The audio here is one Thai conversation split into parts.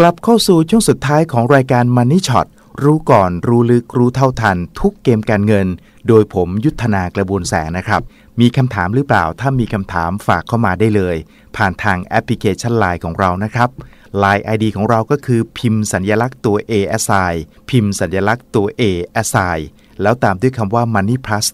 กลับเข้าสู่ช่วงสุดท้ายของรายการ Money Shot รู้ก่อนรู้ลึกรู้เท่าทัน ทุกเกมการเงิน โดยผมยุทธนากระบวนแสงนะครับ มีคำถามหรือเปล่า ถ้ามีคำถามฝากเข้ามาได้เลย ผ่านทางแอปพลิเคชัน Line ของเรานะครับ Line ID ของเราก็คือพิมพ์สัญลักษณ์ตัว A s i พิมพ์สัญลักษณ์ตัว A s i แล้วตามด้วยคำว่า Money Plus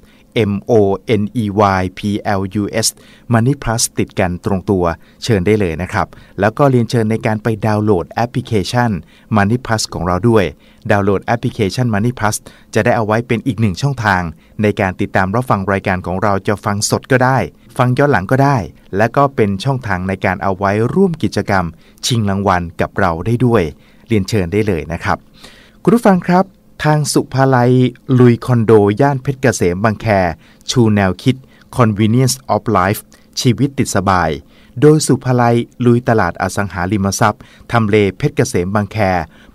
M O N E Y P L U S Money Plus ติดกันตรงตัวเชิญได้เลยนะครับ แล้วก็เรียนเชิญในการไปดาวน์โหลดแอปพลิเคชัน Money Plus ของเราด้วย ดาวน์โหลดแอปพลิเคชัน Money Plus จะได้เอาไว้เป็นอีกหนึ่งช่องทาง ในการติดตามรับฟังรายการของเราจะฟังสดก็ได้ ฟังย้อนหลังก็ได้ และก็เป็นช่องทางในการเอาไว้ร่วมกิจกรรม ชิงรางวัลกับเราได้ด้วย เรียนเชิญได้เลยนะครับ คุณผู้ฟังครับ ทางสุภาลัย ลุยคอนโด ย่านเพชรเกษมบางแค ชูแนวคิด convenience of life ชีวิตติดสบาย โดยสุภาลัย ลุยตลาดอสังหาริมทรัพย์ ทำเลเพชรเกษมบางแค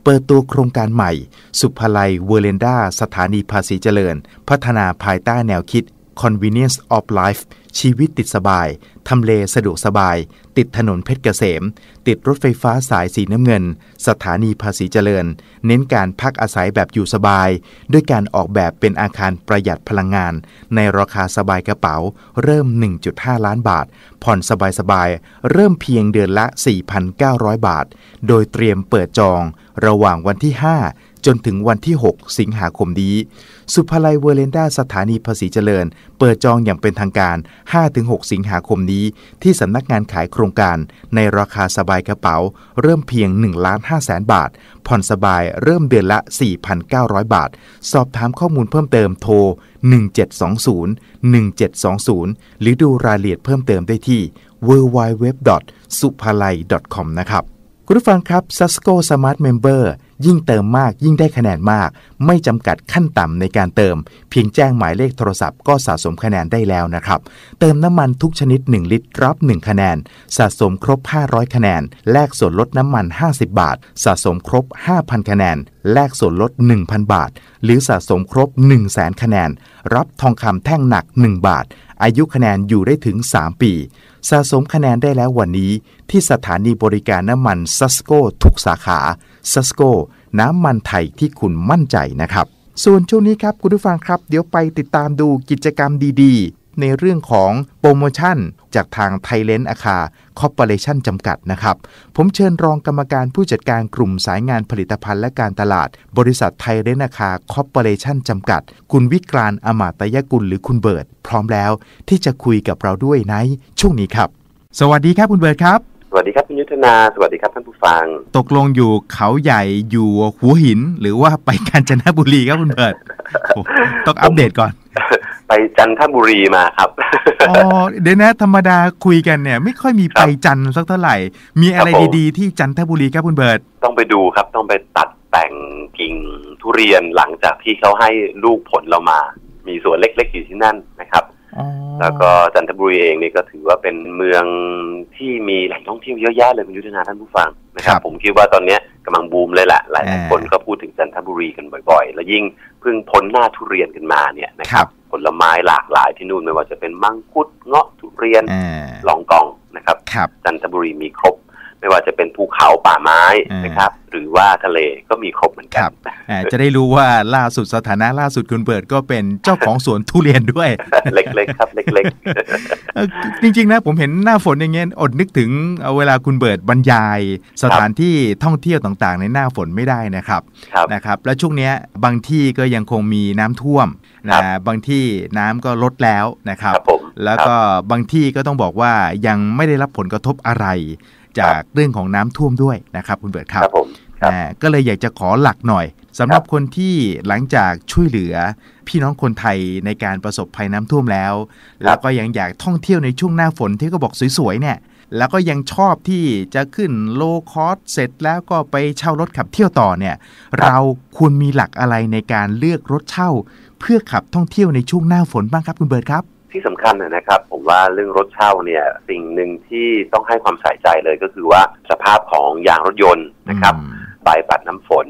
เปิดตัวโครงการใหม่ สุภาลัยเวอร์เลนดาสถานีภาษีเจริญ พัฒนาภายใต้แนวคิด convenience of life ชีวิตติดสบาย ทำเลสะดวกสบาย ติดถนนเพชรเกษม ติดรถไฟฟ้าสายสีน้ำเงิน สถานีภาษีเจริญ เน้นการพักอาศัยแบบอยู่สบาย ด้วยการออกแบบเป็นอาคารประหยัดพลังงาน ในราคาสบายกระเป๋า เริ่ม 1.5 ล้านบาท ผ่อนสบายๆ เริ่มเพียงเดือนละ 4,900 บาท โดยเตรียมเปิดจองระหว่างวันที่ 5 จนถึงวันที่ 6 สิงหาคมนี้ สุภาลัยเวอร์เลนดาสถานีภาษีเจริญ เปิดจองอย่างเป็นทางการ 5-6 สิงหาคมนี้ ที่สำนักงานขายโครงการ ในราคาสบายกระเป๋า เริ่มเพียง1ล้าน5แสนบาท ผ่อนสบายเริ่มเดือนละ 4,900 บาท สอบถามข้อมูลเพิ่มเติมโทร 1720 1720 หรือดูรายละเอียดเพิ่มเติมได้ที่ www.supalai.com นะครับคุณผู้ฟังครับ Sasco Smart Member ยิ่งเติมมากยิ่งได้คะแนนมาก ไม่จำกัดขั้นต่ำในการเติม เพียงแจ้งหมายเลขโทรศัพท์ก็สะสมคะแนนได้แล้วนะครับ เติมน้ำมันทุกชนิด 1 ลิตรรับ 1 คะแนน สะสมครบ 500 คะแนน แลกส่วนลดน้ำมัน 50 บาท สะสมครบ 5,000 คะแนน แลกส่วนลด 1,000 บาท หรือสะสมครบ 1 0 0 0 0แสนคะแนน รับทองคำแท่งหนัก 1 บาท อายุคะแนนอยู่ได้ถึง 3 ปีสะสมคะแนนได้แล้ววันนี้ ที่สถานีบริการน้ำมันซัสโกทุกสาขา ซัสโกน้ำมันไทยที่คุณมั่นใจนะครับ ส่วนช่วงนี้ครับคุณผู้ฟังครับ เดี๋ยวไปติดตามดูกิจกรรมดีๆ ในเรื่องของโปรโมชั่น จากทางไทยเลนอาคาคอร์ปอเรชั่นจำกัดนะครับ ผมเชิญรองกรรมการผู้จัดการกลุ่มสายงานผลิตภัณฑ์และการตลาด บริษัทไทยเลนอาคาคอร์ปอเรชั่นจำกัด คุณวิกรานอมาตยกุลหรือคุณเบิร์ตพร้อมแล้วที่จะคุยกับเราด้วยในช่วงนี้ครับ สวัสดีครับคุณเบิร์ตครับ วัสดีครับคุณยุทธนา สวัสดีครับท่านผู้ฟัง ตกลงอยู่เขาใหญ่อยู่หัวหิน หรือว่าไปกาญจนบุรีครับคุณเบิร์ตโอ้ต้องอัปเดตก่อน ไปจันทบุรีมาครับอ๋อเดี๋ยวนะธรรมดาคุยกันเนี่ย ไม่ค่อยมีไปจันทร์สักเท่าไหร่ มีอะไรครับผมดีๆที่จันทบุรีครับคุณเบิร์ตต้องไปดูครับ ต้องไปตัดแต่งกิ่งทุเรียนหลังจากที่เขาให้ลูกผลเรามา มีสวนเล็ก ๆ อยู่ที่นั่นนะครับอ๋อ แล้วก็จันทบุรีเองนี่ก็ถือว่าเป็นเมืองที่มีแหล่งท่องเที่ยวเยอะแยะเลยคุณยุทธนาท่านผู้ฟังนะครับ ผมคิดว่าตอนเนี้ยกำลังบูมเลยแหละหลายๆคนก็พูดถึงจันทบุรีกันบ่อยๆ แล้วยิ่งเพิ่งพ้นหน้าทุเรียนกันมาเนี่ยนะคครัรับบผลไม้หลากหลายที่นู่นไม่ว่าจะเป็นมังคุดเงาะทุเรียนอ่าลองกองนะครับครับจันทบุรีมีครบ ไม่ว่าจะเป็นภูเขาป่าไม้อ่านนะครับ หรือว่าทะเลก็มีครบเหมือนคกัรันบอ่าจะได้รู้ว่าล่าสุดสถานะล่าสุดคุณเบิร์ตก็เป็นเจ้าของสวนทุเรียนด้วย เล็กๆครับ เล็กเอ่อจริงๆนะผมเห็นหน้าฝนอย่างเงี้ยอดนึกถึงเอาเวลาคุณเบิร์ตบรรยาย สถานที่ท่องเที่ยวต่างๆ ในหน้าฝนไม่ได้นะครับๆครับนะครับ แล้วช่วงเนี้ยบางที่ก็ยังคงมีน้ำท่วมครันะบบางที่น้ำก็ลดแล้วนะครับครับผมแล้วก็บางที่ก็ต้องบอกว่ายังไม่ได้รับผลกระทบอะไร จากเรื่องของน้ำท่วมด้วยนะครับคุณเบิร์ตคครัรับบผมครับอ่าก็เลยอยากจะขอหลักหน่อยสำหรับครับคนที่หลังจากช่วยเหลือ พี่น้องคนไทยในการประสบภัยน้ำท่วมแล้ว แล้วก็ยังอยากท่องเที่ยวในช่วงหน้าฝนที่ก็บอกสวยๆเนี่ยแล้วก็ยังชอบที่จะขึ้นโลคอสเสร็จแล้วก็ไปเช่ารถขับเที่ยวต่อเนี่ย เราควรมีหลักอะไรในการเลือกรถเช่า เพื่อขับท่องเที่ยวในช่วงหน้าฝนบ้างครับคุณเบิร์ตครับ ที่สำคัญนะครับ ผมว่าเรื่องรถเช่าเนี่ยสิ่งหนึ่งที่ต้องให้ความใส่ใจเลยก็คือว่าสภาพของยางรถยนต์นะครับอืมใบปัดน้ำฝน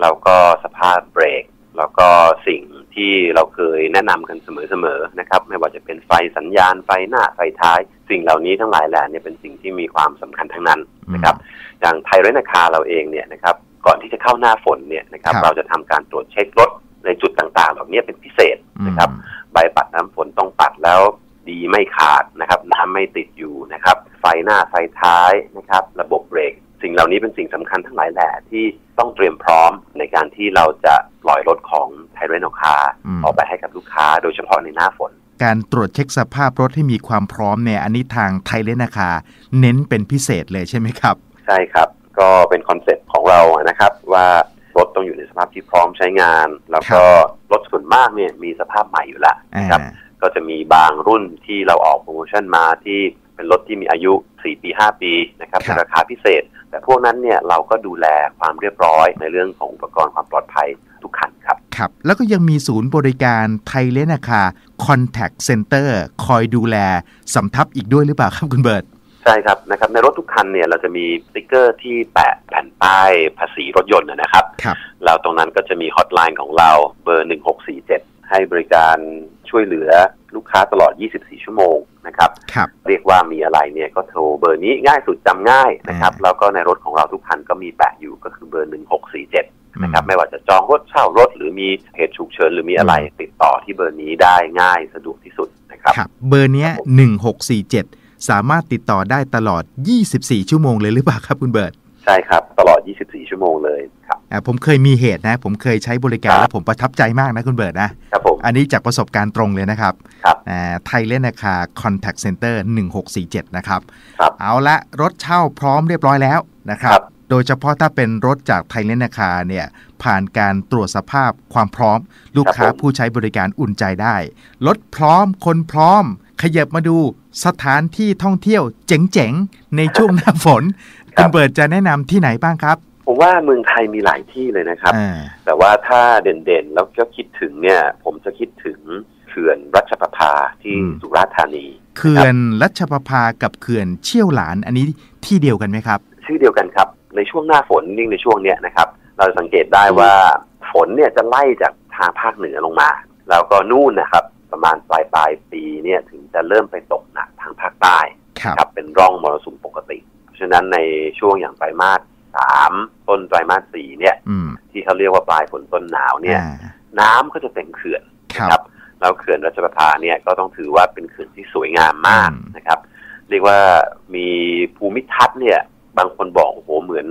แล้วก็สภาพเบรก แล้วก็สิ่งที่เราเคยแนะนำกันเสมอๆนะครับ ไม่ว่าจะเป็นไฟสัญญาณไฟหน้าไฟท้าย สิ่งเหล่านี้ทั้งหลายแหล่เนี่ยเป็นสิ่งที่มีความสำคัญทั้งนั้นนะครับอย่างไทยเรนคาเราเองเนี่ยนะครับก่อนที่จะเข้าหน้าฝนเนี่ยนะครับครับเราจะทำการตรวจเช็ครถในจุดต่างๆ เหล่านี้เป็นพิเศษนะครับ ใบปัดน้ำฝนต้องปัดแล้วดีไม่ขาดนะครับ น้ำไม่ติดอยู่นะครับ ไฟหน้าไฟท้ายนะครับ ระบบเบรก สิ่งเหล่านี้เป็นสิ่งสำคัญทั้งหลายแหล่ที่ต้องเตรียมพร้อมในการที่เราจะปล่อยรถของไทเรโนคาอืมออกไปให้กับลูกค้า โดยเฉพาะในหน้าฝน การตรวจเช็คสภาพรถให้มีความพร้อมเนี่ยอันนี้ทางไทยเลนนาคาเน้นเป็นพิเศษเลยใช่ไหมครับ ใช่ครับ ก็เป็นคอนเซ็ปต์ของเรานะครับว่า รถต้องอยู่ในสภาพที่พร้อมใช้งาน แล้วก็รถส่วนมากเนี่ยมีสภาพใหม่อยู่แล้วนะครับอ่าก็จะมีบางรุ่นที่เราออกโปรโมชั่นมาที่เป็นรถที่มีอายุ 4 ปี 5 ปีนะครับครับในราคาพิเศษ แต่พวกนั้นเนี่ยเราก็ดูแลความเรียบร้อยในเรื่องของอุปกรณ์ความปลอดภัยทุกคันครับ ครับ แล้วก็ยังมีศูนย์บริการไทยเลนนาคา Contact Center คอยดูแลสำทับอีกด้วยหรือเปล่าครับคุณเบิร์ต ใช่ครับนะครับในรถทุกคันเนี่ยเราจะมีสติกเกอร์ที่แปะแผ่นป้ายภาษีรถยนต์นะนะครับครับแล้วตรงนั้นก็จะมีฮอตไลน์ของเราเบอร์ 1647 ให้บริการช่วยเหลือลูกค้าตลอด 24 ชั่วโมงนะครับครับเรียกว่ามีอะไรเนี่ยก็โทรเบอร์นี้ง่ายสุดจำง่ายนะครับอ่าแล้วก็ในรถของเราทุกคันก็มีแปะอยู่ก็คือเบอร์ 1647นะครับอืมไม่ว่าจะจองรถเช่ารถ หรือมีเหตุฉุกเฉินหรือมีอะไรอืมติดต่อที่เบอร์นี้ได้ง่ายสะดวกที่สุดนะครับครับเบอร์เนี้ย1647สามารถติดต่อได้ตลอด 24 ชั่วโมงเลยหรือเปล่าครับคุณเบิร์ตใช่ครับ ตลอด 24 ชั่วโมงเลยครับอ่าผมเคยมีเหตุนะ ผมเคยใช้บริการครับแล้วผมประทับใจมากนะคุณเบิร์ตนะครับผมอันนี้จากประสบการณ์ตรงเลยนะครับครับไทยเลนนาคา Contact Center 1647 นะครับครับเอาละรถเช่าพร้อมเรียบร้อยแล้วนะครับครับโดยเฉพาะถ้าเป็นรถจากไทยเลนนาคาเนี่ยผ่านการตรวจสภาพความพร้อม ลูกค้าครับผมผู้ใช้บริการอุ่นใจได้ รถพร้อมคนพร้อม ขยับมาดู สถานที่ท่องเที่ยวเจ๋งๆ ในช่วงหน้าฝน คุณเบิร์ตจะแนะนำที่ไหนบ้างครับ ผมว่าเมืองไทยมีหลายที่เลยนะครับอ่าแต่ว่าถ้าเด่นๆ แล้วก็คิดถึงเนี่ย ผมจะคิดถึงเขื่อนรัชประภาที่สุราษฎร์ธานี เขื่อนรัชประภากับเขื่อนเชี่ยวหลานอันนี้ที่เดียวกันไหมครับ ชื่อเดียวกันครับ ในช่วงหน้าฝนยิ่งในช่วงเนี้ยนะครับ เราสังเกตได้ว่าฝนเนี่ยจะไล่จากทางภาคเหนือลงมา แล้วก็นู่นนะครับ ประมาณปลายปลายๆปีเนี่ยถึงจะเริ่มไปตกหนักทางภาคใต้ครับครับเป็นร่องมรสุมปกติ เพราะฉะนั้นในช่วงอย่างไตรมาสสามต้นไตรมาสสี่เนี่ยอืมที่เขาเรียกว่าปลายฝนต้นหนาวเนี่ยอ่าน้ำก็จะเต็มเขื่อนครับครับแล้วเขื่อนรัชประภาเนี่ยก็ต้องถือว่าเป็นเขื่อนที่สวยงามมากอืมนะครับ เรียกว่ามีภูมิทัศน์เนี่ย บางคนบอกโอ้โหเหมือน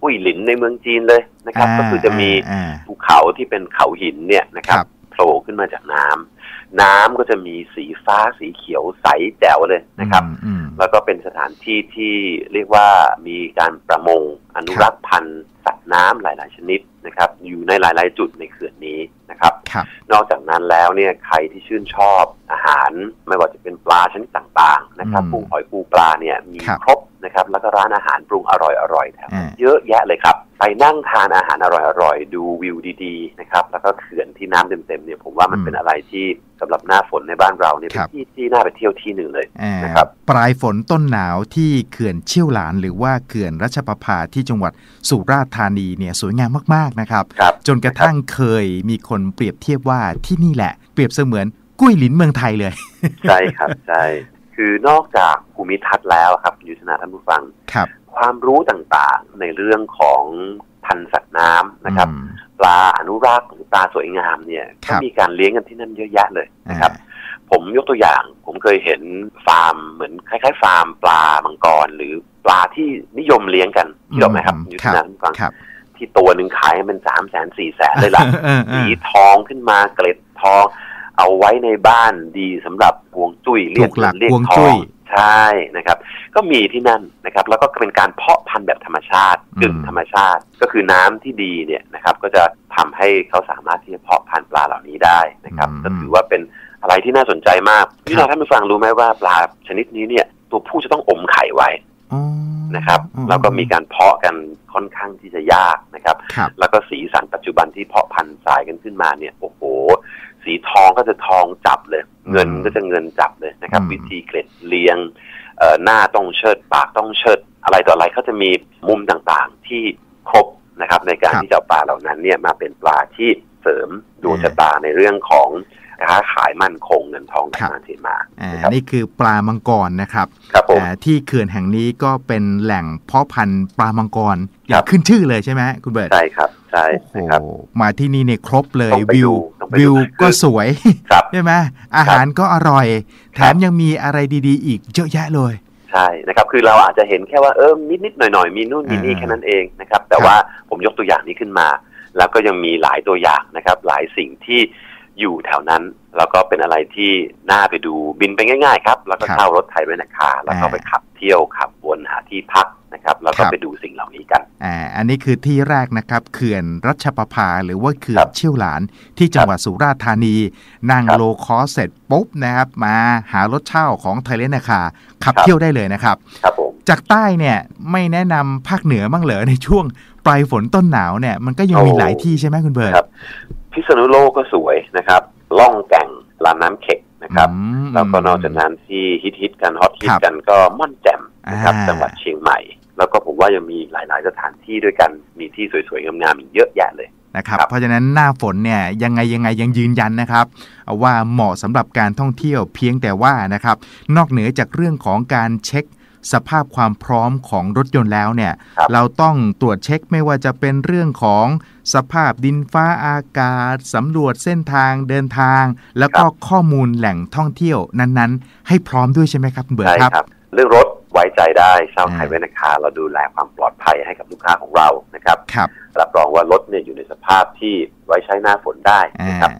ปุ้ยหลินในเมืองจีนเลยนะครับ ก็คือจะมีอ่าภูเขาที่เป็นเขาหินเนี่ยนะครับครับ โผล่ขึ้นมาจากน้ำน้ำก็จะมีสีฟ้าสีเขียวใสแจ๋วเลยนะครับอืมอืมแล้วก็เป็นสถานที่ที่เรียกว่ามีการประมงอนุรักษ์พันธุ์สัตว์น้ำหลาย ๆ ชนิดนะครับ อยู่ในหลาย ๆ จุดในเขื่อนนี้นะครับครับนอกจากนั้นแล้วเนี่ยใครที่ชื่นชอบอาหาร ไม่ว่าจะเป็นปลาชนิดต่าง ๆ นะครับอืมกุ้งหอยปูปลาเนี่ยมีครับครบ นะครับ แล้วก็ร้านอาหารปรุงอร่อยๆแถวอ่าเยอะแยะเลยครับ ไปนั่งทานอาหารอร่อยๆดูวิวดีๆนะครับ แล้วก็เขื่อนที่น้ำเต็มๆเนี่ยผมว่ามันเป็นอะไรที่สำหรับหน้าฝนในบ้านเราเนี่ยเป็นที่ที่น่าไปเที่ยวที่หนึ่งเลยอ่านะครับปลายฝนต้นหนาวที่เขื่อนเชี่ยวหลาน หรือว่าเขื่อนรัชประภาที่จังหวัดสุราษฎร์ธานีเนี่ยสวยงามมากๆนะครับครับจนกระทั่งเคยมีคนเปรียบเทียบว่าที่นี่แหละ เปรียบเสมือนกุ้ยหลินเมืองไทยเลย ใช่ครับใช่ คือนอกจากภูมิทัศน์แล้วครับยุทธนาท่านผู้ฟังครับ ความรู้ต่างๆในเรื่องของพันธุ์สัตว์น้ำนะครับอืมปลาอนุรักษ์หรือปลาสวยงามเนี่ยครัก็บมีการเลี้ยงกันที่นั่นเยอะแยะเลยนะครับอ่าผมยกตัวอย่าง ผมเคยเห็นฟาร์มเหมือนคล้ายๆ ฟาร์มปลามังกรหรือปลาที่นิยมเลี้ยงกันที่หรอกไหมครับยุทธนาท่านผู้ฟังครับที่ตัวหนึ่งขายเป็นสามแสนสี่แสนเลยล่ะเออเอสีอทองขึ้นมาเกล็ดทอง เอาไว้ในบ้านดีสำหรับฮวงจุ้ยเรียกถูกหลักเรียฮวงทจุ้อยงใช่นะครับ ก็มีที่นั่นนะครับ แล้วก็เป็นการเพาะพันธุ์แบบธรรมชาติอืมกึ่งธรรมชาติ ก็คือน้ำที่ดีเนี่ยนะครับ ก็จะทำให้เขาสามารถที่จะเพาะพันธุ์ปลาเหล่านี้ได้นะครับก็ถือว่าเป็นอะไรที่น่าสนใจมากพี่น้องท่านผู้ฟังรู้ไหมว่าปลาชนิดนี้เนี่ยตตัวผู้จะต้องอมไข่ไว้อ๋อนะครับอืมแล้วก็มีการเพาะกันค่อนข้างที่จะยากนะครับครับ แล้วก็สีสันปัจจุบันที่เพาะพันธุ์สายกันขึ้นมาเนี่ยโอ้โห สีทองก็จะทองจับเลย เงินก็จะเงินจับเลยนะครับอืมวิธีเกล็ดเลียงเอ่อหน้าต้องเชิดปากต้องเชิด อะไรต่ออะไรเขาจะมีมุมต่างๆที่ครบนะครับ ในการครับที่จะเอาปลาเหล่านั้นเนี่ยมาเป็นปลาที่เสริมดวงชะตาในเรื่องของ ค้าขายมั่นคงเงินทองไหลครับมาเทมาอ่านะครับนี่คือปลามังกรนะครับครับผมอ่าที่เขื่อนแห่งนี้ก็เป็นแหล่งเพาะพันธุ์ปลามังกรอคย่ารังบขึ้นชื่อเลยใช่ไหมคุณเบิร์ตใช่ครับใช่โอ้โหนะครับมาที่นี่เนี่ยครบเลยต้องไปวิวดูต้องไปดูวิวก็คือสวยครับใช่ไหมอาหารก็อร่อย แถครับมยังมีอะไรดีๆ อีกเยอะแยะเลยใช่นะครับคือเราอาจจะเห็นแค่ว่าเออนิดๆหน่อยๆมีนู่นมีนี่อ่าแค่นั้นเองนะครับแต่ครับว่าผมยกตัวอย่างนี้ขึ้นมา แล้วก็ยังมีหลายตัวอย่างนะครับ หลายสิ่งที่ อยู่แถวนั้น แล้วก็เป็นอะไรที่น่าไปดูบินไปง่าย ๆ ครับ แล้วก็ครับเช่ารถไทยเรนคาร์แล้วก็อ่าไปขับเที่ยวขับวนหาที่พักนะครับแล้วก็ครับไปดูสิ่งเหล่านี้กันอ่าอันนี้คือที่แรกนะครับเขื่อนรัชประภาหรือว่าเขื่อครันบเชี่ยวหลานที่จังหวัดสุราษฎร์ธานี นั่งครับโลคอสเสร็จปุ๊บนะครับ มาหารถเช่าของไทยเลนนาคาขับครับเที่ยวได้เลยนะครับครับผมจากใต้เนี่ยไม่แนะนำภาคเหนือบ้างเหรอในช่วงปลายฝนต้นหนาวเนี่ยมันก็ยังมีหลายที่ใช่ไหมคุณเบิร์ตครับ พิษณุโลกก็สวยนะครับ ล่องแก่งลำน้ำเข็กนะครับอืมแล้วก็นอกจากนั้นที่ฮิตฮิตๆกันฮอตฮิคตรับกันก็ม่อนแจ่มนะครับอ่าจังหวัดเชียงใหม่ แล้วก็ผมว่ายังมีหลาย ๆ สถานที่ด้วยกันมีที่สวย ๆ งามๆอีกเยอะแยะเลยนะครับครับเพราะฉะนั้นหน้าฝนเนี่ยยังไงยังไงยังยืนยันนะครับว่าเหมาะสำหรับการท่องเที่ยวเพียงแต่ว่านะครับ นอกเหนือจากเรื่องของการเช็ค สภาพความพร้อมของรถยนต์แล้วเนี่ยครับเราต้องตรวจเช็คไม่ว่าจะเป็นเรื่องของสภาพดินฟ้าอากาศสำรวจเส้นทางเดินทาง แล้วก็ข้อมูลแหล่งท่องเที่ยวนั้นๆ ให้พร้อมด้วยใช่ไหมครับคุณเบิร์ตใช่ครับครับเรื่องรถไว้ใจได้เช่าไทยอ่าเวนาคาเราดูแลความปลอดภัยให้กับลูกค้าของเรานะครับครับรับรองว่ารถเนี่ยอยู่ในสภาพที่ไว้ใช้หน้าฝนได้อ่านะครับ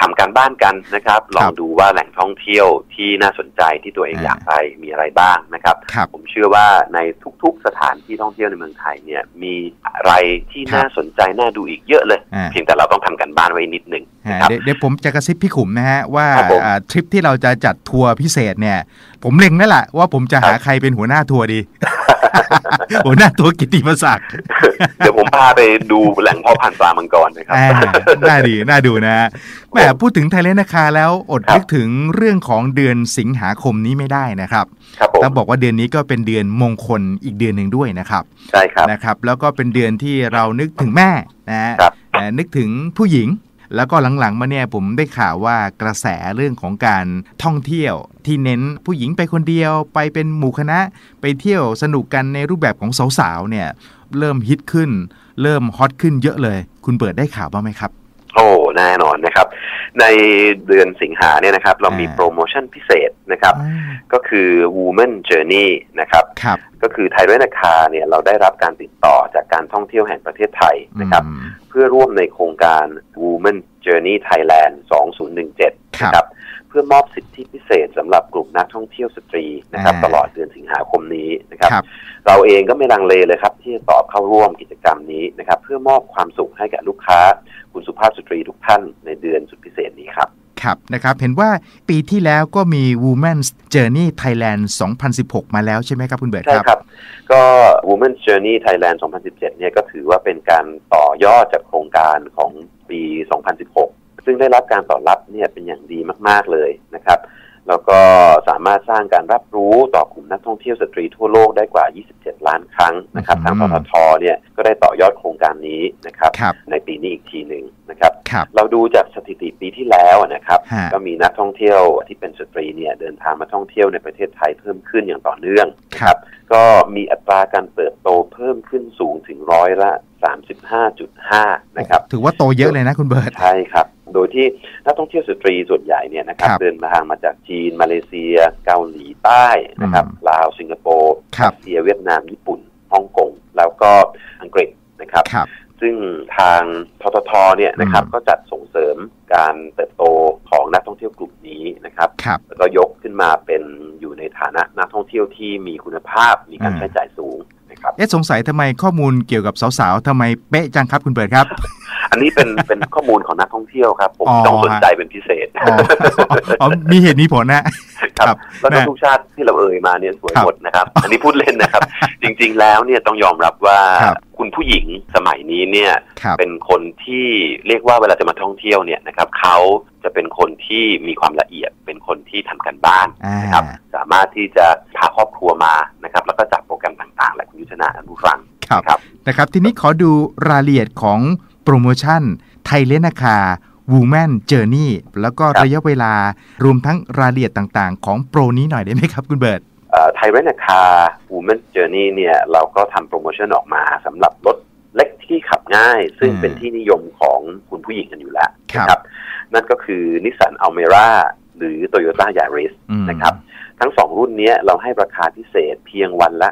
ทำการบ้านกันนะครับ ลองดูว่าแหล่งท่องเที่ยวที่น่าสนใจที่ตัวเองอ่าอยากไปมีอะไรบ้างนะครับครับ ผมเชื่อว่าในทุกๆสถานที่ท่องเที่ยวในเมืองไทยเนี่ยมีอะไรที่ครับน่าสนใจน่าดูอีกเยอะเลยอ่าเพียงแต่เราต้องทำกันบ้านไว้นิดหนึ่งอ่านะครับ เดี๋ยวเดี๋ยวผมจะกระซิบพี่ขุมนะฮะว่าครับผมอ่าทริปที่เราจะจัดทัวร์พิเศษเนี่ย ผมเล็งนั่นแหละว่าผมจะหาครับใครเป็นหัวหน้าทัวร์ดีหัวหน้าทัวร์กิตติมศักดิ์เดี๋ยวผมพาไปดูแหล่งเพาะพันธุ์ปลามังกรนะครับอ่าน่าดีน่าดูนะฮะแหมพูดถึงไทยเลนนาคาแล้วอดครับนึกถึงเรื่องของเดือนสิงหาคมนี้ไม่ได้นะครับครับผมต้องบอกว่าเดือนนี้ก็เป็นเดือนมงคลอีกเดือนหนึ่งด้วยนะครับใช่ครับนะครับ แล้วก็เป็นเดือนที่เรานึกถึงแม่นะฮะครับเอ่อนึกถึงผู้หญิง แล้วก็หลังๆมาเนี่ยผมได้ข่าวว่ากระแสเรื่องของการท่องเที่ยว ที่เน้นผู้หญิงไปคนเดียวไปเป็นหมู่คณะไปเที่ยวสนุกกันในรูปแบบของสาวๆเนี่ยเริ่มฮิตขึ้น เริ่มฮอตขึ้นเยอะเลย คุณเปิดได้ข่าวบ้างไหมครับ โอ้แน่นอนนะครับ ในเดือนสิงหาเนี่ยนะครับ เรามีอ่าโปรโมชั่นพิเศษนะครับ ก็คือ Woman Journey นะครับครับก็คือไทยเรนคาเนี่ยเราได้รับการติดต่อจากการท่องเที่ยวแห่งประเทศไทยนะครับอืมเพื่อร่วมในโครงการ Woman Journey Thailand 2017 นะครับ เพื่อมอบสิทธิพิเศษสำหรับกลุ่มนักท่องเที่ยวสตรีนะครับอ่าตลอดเดือนสิงหาคมนี้นะครับครับเราเองก็ไม่ลังเลเลยครับ ที่จะตอบเข้าร่วมกิจกรรมนี้นะครับ เพื่อมอบความสุขให้กับลูกค้า คุณสุภาพสตรีทุกท่านในเดือนสุดพิเศษนี้ครับครับนะครับเห็นว่าปีที่แล้วก็มี Women's Journey Thailand 2016 มาแล้วใช่ไหมครับคุณเบิร์ตใช่ครับครับ ก็ Women's Journey Thailand 2017 เนี่ยก็ถือว่าเป็นการต่อยอดจากโครงการของปี 2016 ซึ่งได้รับการตอบรับเนี่ยเป็นอย่างดีมากๆเลยนะครับ แล้วก็สามารถสร้างการรับรู้ต่อกลุ่มนักท่องเที่ยวสตรีทั่วโลกได้กว่า 27 ล้านครั้งนะครับอืมทางปตทเนี่ยก็ได้ต่อยอดโครงการนี้นะครับครับในปีนี้อีกทีหนึ่งนะครับครับเราดูจากสถิติปีที่แล้วนะครับฮะก็มีนักท่องเที่ยวที่เป็นสตรีเนี่ยเดินทางมาท่องเที่ยวในประเทศไทยเพิ่มขึ้นอย่างต่อเนื่องนะก็มีอัตราการเติบโตเพิ่มขึ้นสูงถึงร้อยละ35.5 นะครับ ถือว่าโตเยอะเลยนะคุณเบิร์ตใช่ครับ โดยที่นักท่องเที่ยวสตรีส่วนใหญ่เนี่ยนะครับครับเดินทางมาจากจีน มาเลเซีย เกาหลีใต้นะครับอืมลาวสิงคโปร์ครับรัสเซียเวียดนามญี่ปุ่นฮ่องกงแล้วก็อังกฤษนะครับครับซึ่งทางทททเนี่ยนะครับอืมก็จัดส่งเสริมการเติบโตของนักท่องเที่ยวกลุ่มนี้นะครับครับแล้วก็ยกขึ้นมาเป็นอยู่ในฐานะนักท่องเที่ยวที่มีคุณภาพ มีการอ่าใช้จ่ายสูง นะครับ เอ๊ะสงสัยทำไมข้อมูลเกี่ยวกับสาวๆทำไมเป๊ะจังครับคุณเบิร์ตครับ อันนี้เป็นเป็นข้อมูลของนักท่องเที่ยวครับผมอ๋อต้องสนใจเป็นพิเศษอ๋ออ๋อมีเหตุมีผลนะครับแล้วก็ทุกชาติที่เราเอ่ยมาเนี่ยสวยหมดนะครับ อันนี้พูดเล่นนะครับ จริง ๆ แล้วเนี่ยต้องยอมรับว่าคุณผู้หญิงสมัยนี้เนี่ยเป็นคนที่เรียกว่าเวลาจะมาท่องเที่ยวเนี่ยนะครับเขา จะเป็นคนที่มีความละเอียด เป็นคนที่ทำกันบ้านนะครับ สามารถที่จะพาครอบครัวมานะครับ แล้วก็จัดโปรแกรมต่างๆแหละคุณยุทธนาท่านผู้ฟังครับนะครับ ทีนี้ขอดูรายละเอียดของโปรโมชั่น ไทยเลนาคา Woman Journey แล้วก็ระยะเวลารวมทั้งรายละเอียดต่างๆ ของโปรนี้หน่อยได้ไหมครับคุณเบิร์ตไทยเรนาคา Woman Journey เนี่ยเราก็ทำโปรโมชั่นออกมาสำหรับรถเล็กที่ขับง่าย ซึ่งเป็นที่นิยมของคุณผู้หญิงกันอยู่แล้วนะครับ นั่นก็คือนิสสันอัลเมร่าหรือ Toyota Yaris นะครับ ทั้งสองรุ่นนี้เราให้ราคาพิเศษเพียงวันละ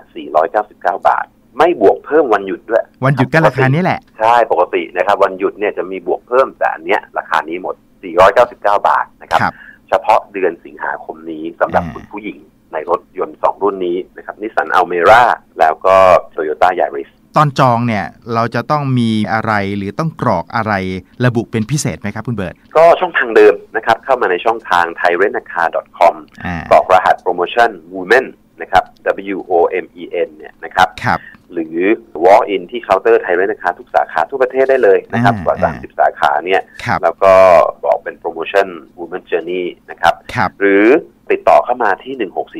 499 บาท ไม่บวกเพิ่มวันหยุดด้วย วันหยุดก็ราคานี้แหละ ใช่ปกตินะครับ วันหยุดเนี่ยจะมีบวกเพิ่มแต่อันเนี้ยราคานี้หมด 499 บาทนะครับเฉพาะเดือนสิงหาคมนี้สำหรับคุณผู้หญิงในรถยนต์ 2 รุ่นนี้นะครับนิสสันอัลเมร่าแล้วก็โตโยต้ายาริส ตอนจองเนี่ยเราจะต้องมีอะไรหรือต้องกรอกอะไรระบุเป็นพิเศษไหมครับคุณเบิร์ตก็ช่องทางเดิมนะครับ เข้ามาในช่องทาง thairenacar.com กรอกรหัสโปรโมชั่น women นะครับ W O M E N เนี่ยนะครับรบหรือ walk in ที่เคาน์เตอร์ไทยเรนคาทุกสาขาทุกประเทศได้เลยนะครับกว่า 30 สาขาเนี่ยแล้วก็บอกเป็นโปรโมชั่น Women Journey นะครับหรือ ติดต่อเข้ามาที่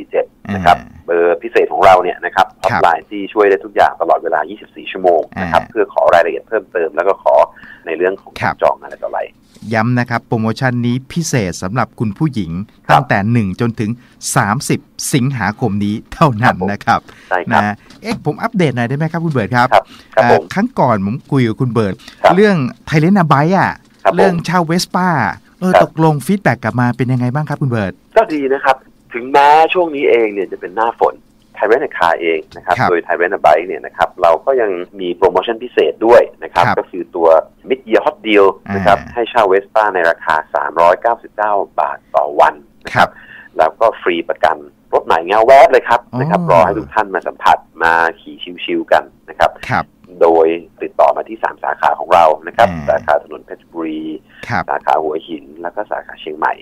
1647 นะครับ เบอร์พิเศษของเราเนี่ยนะครับฮอตไลน์ที่ช่วยได้ทุกอย่างตลอดเวลา 24 ชั่วโมงนะครับ เพื่อขอรายละเอียดเพิ่มเติม แล้วก็ขอในเรื่องของการจองอะไรต่ออะไร ย้ำนะครับ โปรโมชั่นนี้พิเศษสำหรับคุณผู้หญิง ตั้งแต่ 1 จนถึง 30 สิงหาคมนี้เท่านั้นนะครับนะเอ๊ะผมอัปเดตหน่อยได้ไหมครับคุณเบิร์ตครับครั้งก่อนผมคุยกับคุณเบิร์ตเรื่องไทเลนาไบอะเรื่องเช่าเวสป้า เออตกลงฟีดแบ็กกลับมาเป็นยังไงบ้างครับคุณเบิร์ตก็ดีนะครับ ถึงแม้ช่วงนี้เองเนี่ยจะเป็นหน้าฝนไทเรนคาเองนะครับ โดยไทเรนไบเนี่ยนะครับเราก็ยังมีโปรโมชั่นพิเศษด้วยนะครับ ก็คือตัวมิดเยียร์ฮอตดีลนะครับให้เช่าเวสป้าในราคา 399 บาทต่อวันนะครับ แล้วก็ฟรีประกัน รถใหม่เงาแวบเลยครับนะครับรอให้ทุกท่านมาสัมผัสมาขี่ชิวๆกันนะครับ โดยติดต่อมาที่ 3 สาขาของเรานะครับสาขาถนนเพชรบุรีสาขาหัวหิน แล้วก็สาขาเชียงใหม่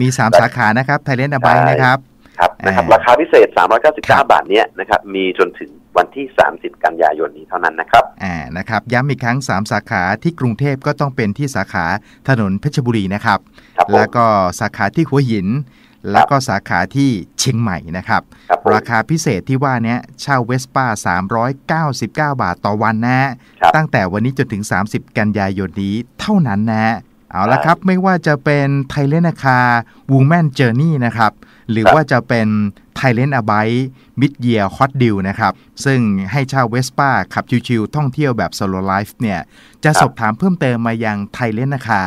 มี 3 สาขานะครับไทยเลนด์บายนะครับครับนะครับราคาพิเศษ 399 บาทเนี้ยนะครับมีจนถึงวันที่ 30 กันยายนนี้เท่านั้นนะครับอ่านะครับ ย้ำอีกครั้ง 3 สาขาที่กรุงเทพก็ต้องเป็นที่สาขาถนนเพชรบุรีนะครับรบแล้วก็สาขาที่หัวหิน แล้วก็สาขาที่เชียงใหม่นะครับรบราคาพิเศษที่ว่านี้เช่าเวสป้า 399 บาทต่อวันนะตั้งแต่วันนี้จนถึง 30 กันยายนนี้เท่านั้นนะ เอาละครับไม่ว่าจะเป็นไทเลนาคาวูแมนเจอร์นี่นะครับ หรือว่าจะเป็นไทเลนอาไบมิดเยียฮอตดิลนะครับ ซึ่งให้เช่าเวสป้าขับชิวๆท่องเที่ยวแบบโซโลไลฟ์เนี่ย จะสอบถามเพิ่มเติมมายังไทเลนาคา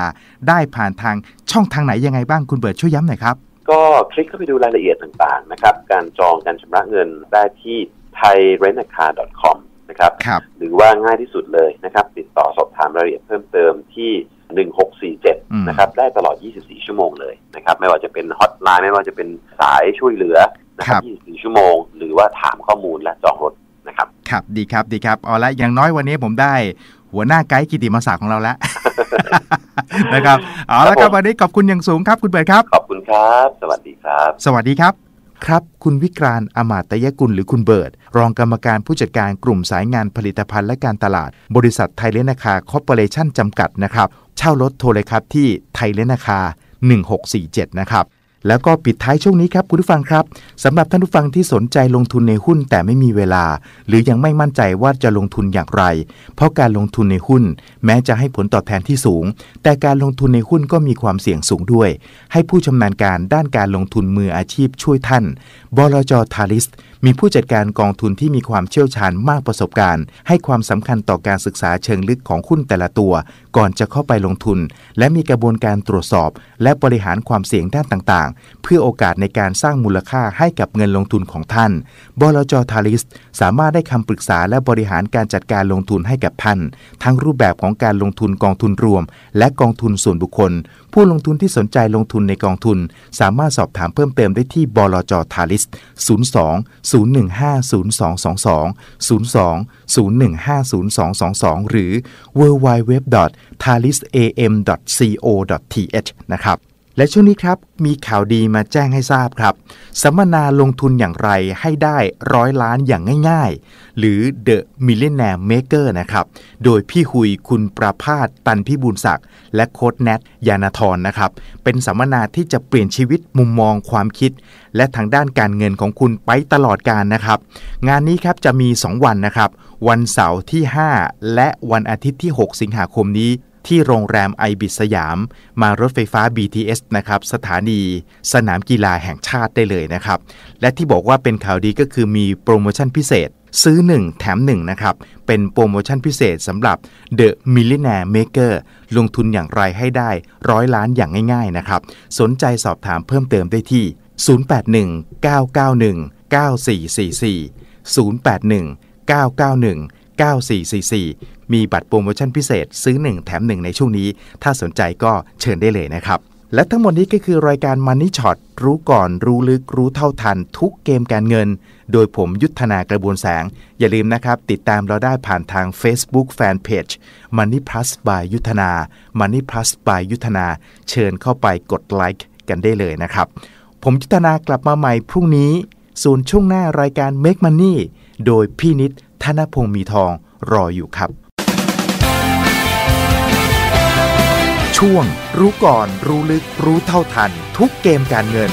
ได้ผ่านทางช่องทางไหนยังไงบ้างคุณเบิร์ดช่วยย้ำหน่อยครับ ก็คลิกเข้าไปดูรายละเอียดต่างๆนะครับ การจองการชำระเงินได้ที่ thairenacar.com นะครับรบหรือว่าง่ายที่สุดเลยนะครับ ติดต่อสอบถามรายละเอียดเพิ่มเติมที่ 1647 นะครับ ได้ตลอด 24 ชั่วโมงเลยนะครับ ไม่ว่าจะเป็นฮอตไลน์ไม่ว่าจะเป็นสายช่วยเหลือนะครับ24 ชั่วโมง หรือว่าถามข้อมูลและจองรถนะครับ ครับ ดีครับ ดีครับ เอาละอย่างน้อยวันนี้ผมได้หัวหน้าไกด์กิติมศักดิ์ของเราแล้ว นะครับเอาละครับวันนี้ขอบคุณอย่างสูงครับคุณเบิร์ดครับ ขอบคุณครับ สวัสดีครับ สวัสดีครับครับ คุณวิกรานอมาตยกุลหรือคุณเบิร์ด รองกรรมการผู้จัดการกลุ่มสายงานผลิตภัณฑ์และการตลาด บริษัทไทยเลนาคาคอร์ปอเรชั่นจำกัดนะครับ เช่ารถโทรเลยครับที่ไทยเลนาคา1647 นะครับ แล้วก็ปิดท้ายช่วงนี้ครับคุณผู้ฟังครับสำหรับท่านผู้ฟังที่สนใจลงทุนในหุ้นแต่ไม่มีเวลา หรือยังไม่มั่นใจว่าจะลงทุนอย่างไร เพราะการลงทุนในหุ้น แม้จะให้ผลตอบแทนที่สูง แต่การลงทุนในหุ้นก็มีความเสี่ยงสูงด้วย ให้ผู้ชำนาญการด้านการลงทุนมืออาชีพช่วยท่านบลจทาริสมีผู้จัดการกองทุนที่มีความเชี่ยวชาญมากประสบการณ์ ให้ความสำคัญต่อการศึกษาเชิงลึกของหุ้นแต่ละตัว ก่อนจะเข้าไปลงทุน และมีกระบวนการตรวจสอบ และบริหารความเสี่ยงด้านต่างเพื่อโอกาสในการสร้างมูลค่าให้กับเงินลงทุนของท่าน บลจทาริส สามารถได้คำปรึกษาและบริหารการจัดการลงทุนให้กับท่าน ทั้งรูปแบบของการลงทุนกองทุนรวม และกองทุนส่วนบุคคล ผู้ลงทุนที่สนใจลงทุนในกองทุน สามารถสอบถามเพิ่มเติมได้ที่บลจทาริส 02 015 0222 02 015 0222 หรือ www.thalisam.co.th นะครับ และช่วงนี้ครับ มีข่าวดีมาแจ้งให้ทราบครับ สัมมนาลงทุนอย่างไรให้ได้ร้อยล้านอย่างง่ายๆ หรือ The Millionaire Maker นะครับ โดยพี่หุยคุณประพาสตันพิบูลศักดิ์และโค้ดแนทยานาธรนะครับ เป็นสัมมนาที่จะเปลี่ยนชีวิตมุมมองความคิด และทางด้านการเงินของคุณไปตลอดการนะครับ งานนี้ครับจะมี 2 วันนะครับ วันเสาร์ที่ 5 และวันอาทิตย์ที่ 6 สิงหาคมนี้ ที่โรงแรมไอบิสสยาม มารถไฟฟ้า BTS นะครับสถานีสนามกีฬาแห่งชาติได้เลยนะครับ และที่บอกว่าเป็นข่าวดีก็คือมีโปรโมชั่นพิเศษซื้อ 1 แถม 1 นะครับ เป็นโปรโมชั่นพิเศษสำหรับ The Millionaire Maker ลงทุนอย่างไรให้ได้ร้อยล้านอย่างง่ายๆนะครับ สนใจสอบถามเพิ่มเติมได้ที่ 081 991 9444 081 991 9444 มีบัตรโปรโมชั่นพิเศษซื้อ 1 แถม 1 ในช่วงนี้ ถ้าสนใจก็เชิญได้เลยนะครับ และทั้งหมดนี้ก็คือรายการ Money Shot รู้ก่อนรู้ลึกรู้เท่าทัน ทุกเกมการเงิน โดยผมยุทธนากระบวนแสง อย่าลืมนะครับ ติดตามเราได้ผ่านทาง Facebook Fanpage Money Plus by ยุทธนา Money Plus by ยุทธนา เชิญเข้าไปกดไลค์กันได้เลยนะครับ ผมยุทธนากลับมาใหม่พรุ่งนี้ส่วนช่วงหน้ารายการ Make Money โดยพี่นิด ธนพงศ์มีทองรออยู่ครับ ช่วง รู้ก่อนรู้ลึกรู้เท่าทัน ทุกเกมการเงิน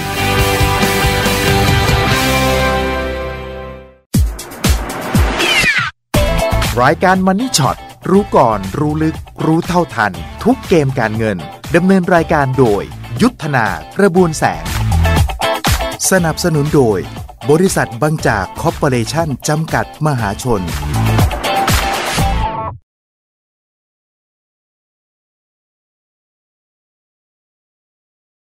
รายการ Money Shot รู้ก่อนรู้ลึก รู้เท่าทัน ทุกเกมการเงินดำเนินรายการโดย ยุทธนากระบวนแสง สนับสนุนโดย บริษัทบางจากคอร์ปอเรชั่นจำกัดมหาชน